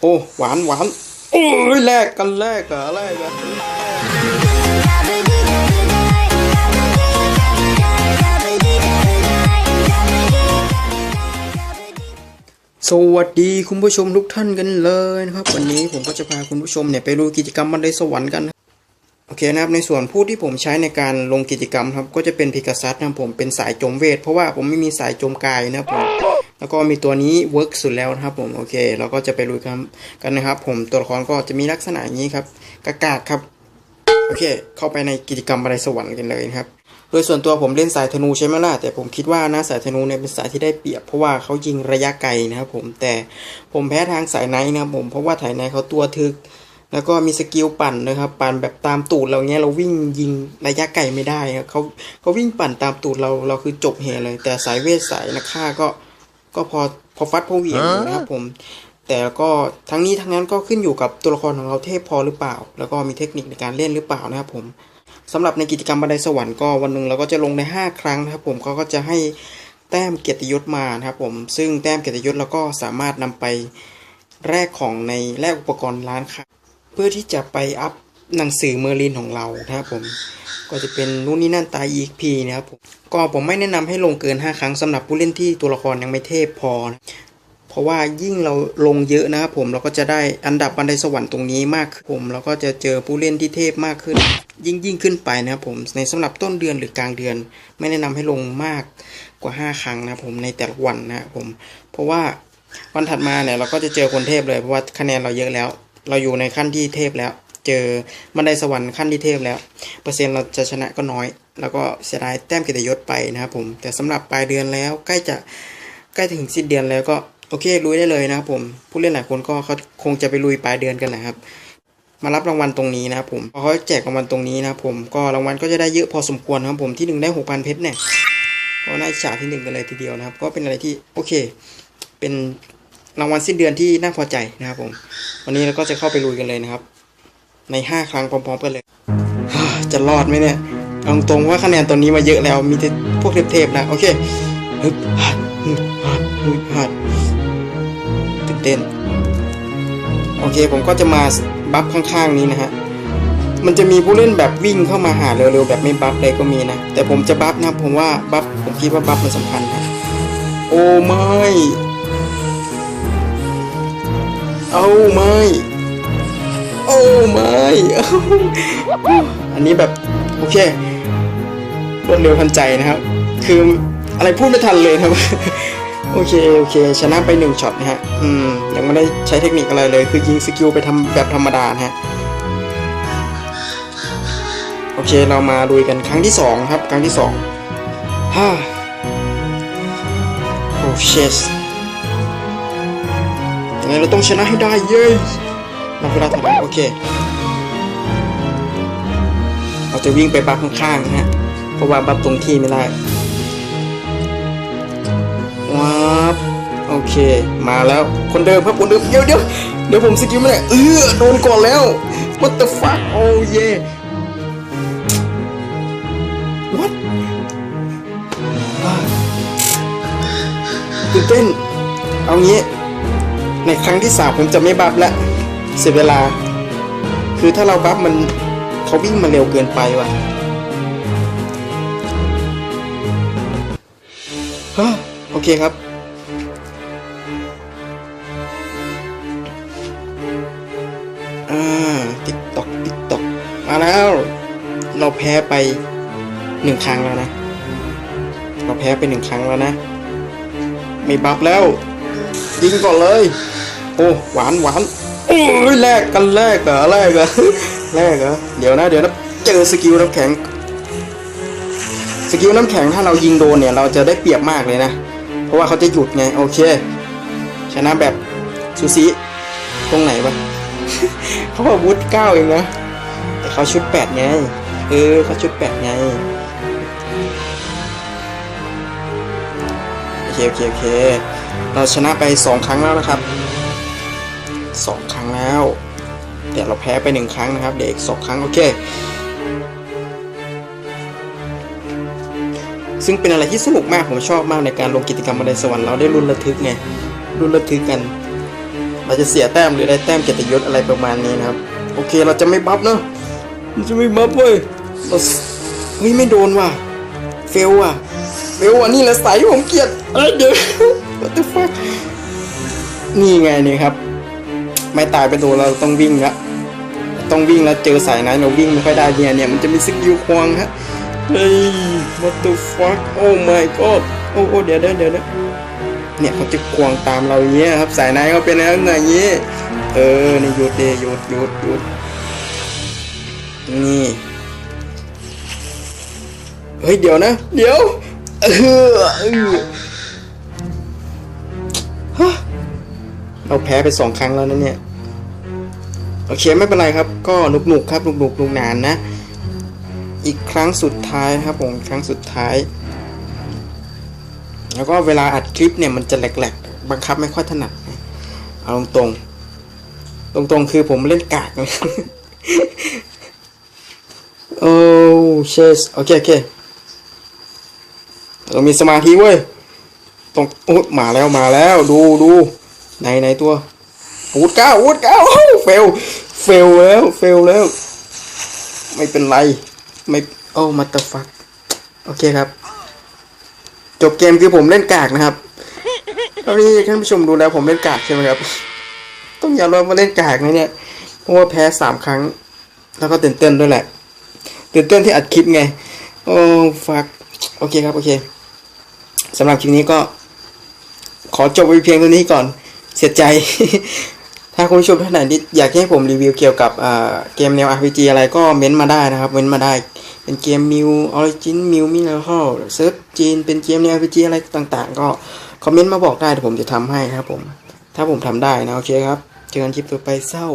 โอ้ หวานหวานโอ้ยแลกกันแลกกันแลกกันสวัสดีคุณผู้ชมทุกท่านกันเลยนะครับ วันนี้ผมก็จะพาคุณผู้ชมเนี่ยไปดูกิจกรรมบันไดสวรรค์กันโอเคนะครับในส่วนผู้ที่ผมใช้ในการลงกิจกรรมครับก็จะเป็นพิกัซัสนะผมเป็นสายจมเวทเพราะว่าผมไม่มีสายจมกายนะครับผม แล้วก็มีตัวนี้เวิร์กสุดแล้วนะครับผมโอเค เราก็จะไปลุยกันกันนะครับ ผมตัวละครก็จะมีลักษณะอย่างนี้ครับกากาครับโอเค เข้าไปในกิจกรรมบันไดสวรรค์กันเลยนะครับ โดยส่วนตัวผมเล่นสายธนูใช่ไหมล่ะแต่ผมคิดว่านะสายธนูเนี่ยเป็นสายที่ได้เปรียบเพราะว่าเขายิงระยะไกลนะครับผมแต่ผมแพ้ทางสายไนท์นะครับผมเพราะว่าสายไนท์เขาตัวทึกแล้วก็มีสกิลปั่นนะครับ ปั่นแบบตามตูดเราเงี้ยเราวิ่งยิงระยะไกลไม่ได้ครับเขาเขาวิ่งปั่นตามตูดเราเราคือจบเหเลย แต่สายเวทสายนักฆ่าก็ ก็พอพอฟัดพอเหวียงอยู่นะครับผม แต่ก็ทั้งนี้ทั้งนั้นก็ขึ้นอยู่กับตัวละครของเราเทพพอหรือเปล่า แล้วก็มีเทคนิคในการเล่นหรือเปล่านะครับผมสำหรับในกิจกรรมบันไดสวรรค์ก็วันหนึ่งเราก็จะลงใน 5 ครั้งนะครับผมเขาก็จะให้แต้มเกียรติยศมานะครับผม ซึ่งแต้มเกียรติยศเราก็สามารถนำไปแลกของในแลกอุปกรณ์ร้านค้าเพื่อที่จะไปอัพ หนังสือเมอร์ลินของเรานะครับผมก็จะเป็นนู่นนี่นั่นตาย EXP นะครับผมก็ผมไม่แนะนำให้ลงเกิน 5 ครั้งสำหรับผู้เล่นที่ตัวละครยังไม่เทพพอนะเพราะว่ายิ่งเราลงเยอะนะครับผมเราก็จะได้อันดับบันไดสวรรค์ตรงนี้มากขึ้นผมเราก็จะเจอผู้เล่นที่เทพมากขึ้น ยิ่งยิ่งขึ้นไปนะครับผมในสำหรับต้นเดือนหรือกลางเดือน ไม่แนะนำให้ลงมากกว่า 5 ครั้งนะครับผมในแต่ละวันนะครับผม เพราะว่าวันถัดมาเนี่ยเราก็จะเจอคนเทพเลยเพราะว่าคะแนนเราเยอะแล้ว เราอยู่ในขั้นที่เทพแล้ว เจอบันไดสวรรค์ขั้นที่เทพแล้ว เปอร์เซ็นต์เราจะชนะก็น้อย แล้วก็เสียดายแต้มกียรติยศไปนะครับผม แต่สำหรับปลายเดือนแล้วใกล้จะใกล้ถึงสิ้นเดือนแล้วก็โอเคลุยได้เลยนะครับผม ผู้เล่นหลายคนก็เขาคงจะไปลุยปลายเดือนกันนะครับมารับรางวัลตรงนี้นะครับผมพอเขาแจกรางวัลตรงนี้นะครับผมก็รางวัลก็จะได้เยอะพอสมควรครับผมที่หนึ่งได้หกพันเพชรเนี่ยก็น่าจฉาที่หนึ่งกันเลยทีเดียวนะครับ ก็เป็นอะไรที่โอเค เป็นรางวัลสิ้นเดือนที่น่าพอใจนะครับผม วันนี้เราก็จะเข้าไปลุยกันเลยนะครับ ในห้าครั้งพร้อมๆกันเลย จะรอดไหมเนี่ย เอาตรงว่าคะแนนตัวนี้มาเยอะแล้ว มีแต่พวกเทพๆนะ โอเคฮึบฮัดฮึบฮัดฮึบฮัดตื่นเต้น โอเค ผมก็จะมาบัฟข้างๆนี้นะฮะ มันจะมีผู้เล่นแบบวิ่งเข้ามาหาเร็วๆแบบไม่บัฟเลยก็มีนะ แต่ผมจะบัฟนะผมว่าบัฟผมคิดว่าบัฟมันสำคัญนะ โอ้ไม่ เอาไม่ ไม่ อันนี้แบบโอเครวดเร็วทันใจนะครับ คืออะไรพูดไม่ทันเลยครับ โอเคโอเค ชนะไปหนึ่งช็อตนะฮะ อืม ยังไม่ได้ใช้เทคนิคอะไรเลย คือยิงสกิลไปทำแบบธรรมดานะฮะ โอเค เรามาลุยกันครั้งที่สองครับ ครั้งที่สองฮ่าโอ้เชสยังไงเราต้องชนะให้ได้เย้ นับเวลาถอยหลังโอเค เราจะวิ่งไปบัฟข้างๆนะฮะ เพราะว่าบัฟตรงที่ไม่ได้ว้าบโอเค มาแล้ว คนเดิมครับคนเดิม เดี๋ยวเดี๋ยวเดี๋ยวผมสกิลไม่ได้เออโดนก่อนแล้ว what the fuck โอ้เย่ what ตื่นเต้น เอางี้ ในครั้งที่สามผมจะไม่บัฟแล้ว เสียเวลา คือถ้าเราบัฟมันเขาวิ่งมาเร็วเกินไปว่ะฮะโอเคครับ อ่า ติ๊กตอกติ๊กตอกมาแล้ว เราแพ้ไปหนึ่งครั้งแล้วนะ เราแพ้ไปหนึ่งครั้งแล้วนะ ไม่บัฟแล้ว ยิงก่อนเลย โอ้ หวานหวาน โอ้ยแลกกันแลกเหรอแลกเหรอแลกเหรอเดี๋ยวนะเดี๋ยวนะเจอสกิลน้ำแข็ง สกิลน้ำแข็งถ้าเรายิงโดนเนี่ย เราจะได้เปรียบมากเลยนะ เพราะว่าเขาจะหยุดไงโอเค ชนะแบบซูซิตรงไหนวะเขาบอกวุฒเก้าเองนะแต่เขาชุดแปดไงเออเขาชุดแปดไงโอเคโอเคโอเคเราชนะไปสองครั้งแล้วนะครับ แต่เราแพ้ไปหนึ่งครั้งนะครับ เด็กสองครั้งโอเค ซึ่งเป็นอะไรที่สนุกมากผมชอบมากในการลงกิจกรรมบันไดสวรรค์เราได้รุนระทึกไงรุนระทึกกัน เราจะเสียแต้มหรือได้แต้มเกียรติยศอะไรประมาณนี้นะครับ โอเคเราจะไม่บัฟเนอะจะไม่บัฟเว้ยเราเฮ้ยไม่โดนว่ะเฟลว่ะเฟลว่ะนี่แหละสายที่ผมเกลียดเอ้ยเดี๋ยว what the fuck นี่ไงนี่ครับ ไม่ตายไปโดนเราต้องวิ่งละ ต้องวิ่งแล้วเจอสายนั้นเราวิ่งไม่ค่อยได้เนี่ยเนี่ยมันจะมีสกิลควงฮะเฮ้ย what the fuck oh my god โอ้โอ้เดี๋ยวเดี๋ยวเดี๋ยวเดี๋ยวเนี่ยเขาจะควงตามเราอย่างเงี้ยครับสายไหนเขาเป็นอะไรอย่างเงี้ยเออนี่หยุดเดหยุดหยุดหยุดนี่เฮ้ยเดี๋ยวนะ เดี๋ยวเออเออฮะเราแพ้ไปสองครั้งแล้วนะเนี่ย โอเคไม่เป็นไรครับ ก็หนุกหนุกครับหนุกหนุกหนุกนานนะ อีกครั้งสุดท้ายครับผมครั้งสุดท้าย แล้วก็เวลาอัดคลิปเนี่ยมันจะแหลกๆ บังคับไม่ค่อยถนัดนะเอาตรงๆ ตรงๆ คือผมเล่นกากนะโอ้เชสโอเคโอเคเรามีสมาธิเว้ยตรงโอ้มาแล้วมาแล้ว ดูดูไหนไหนตัว วูดเก้าวูดเก้าเฟล เฟลแล้ว เฟลแล้ว ไม่เป็นไร ไม่ โอ้มาตฟัก โอเคครับ จบเกมคือผมเล่นกากนะครับตอนนี้ท่านผู้ชมดูแล้วผมเล่นกากใช่ไหมครับ ต้องอย่าลองมาเล่นกากนะเนี่ย เพราะว่าแพ้สามครั้ง แล้วก็ตื่นเต้นด้วยแหละ ตื่นเต้นที่อัดคลิปไง โอ้ฟัก โอเคครับ โอเคสำหรับคลิปนี้ก็ ขอจบไว้เพียงเท่านี้ก่อน เสียใจ ถ้าคุณผู้ชมท่านไหนที่อยากให้ผมรีวิวเกี่ยวกับเกมแนว RPG อะไรก็เม้นต์มาได้นะครับ เม้นต์มาได้ เป็นเกมมิวออริจินมิวมินาคอลเซิร์ฟจีน เป็นเกมแนว RPG อะไรต่างๆ ก็คอมเมนต์มาบอกได้เดี๋ยวผมจะทำให้ครับผม ถ้าผมทำได้นะ โอเคครับ เจอกันคลิปต่อไปเศร้า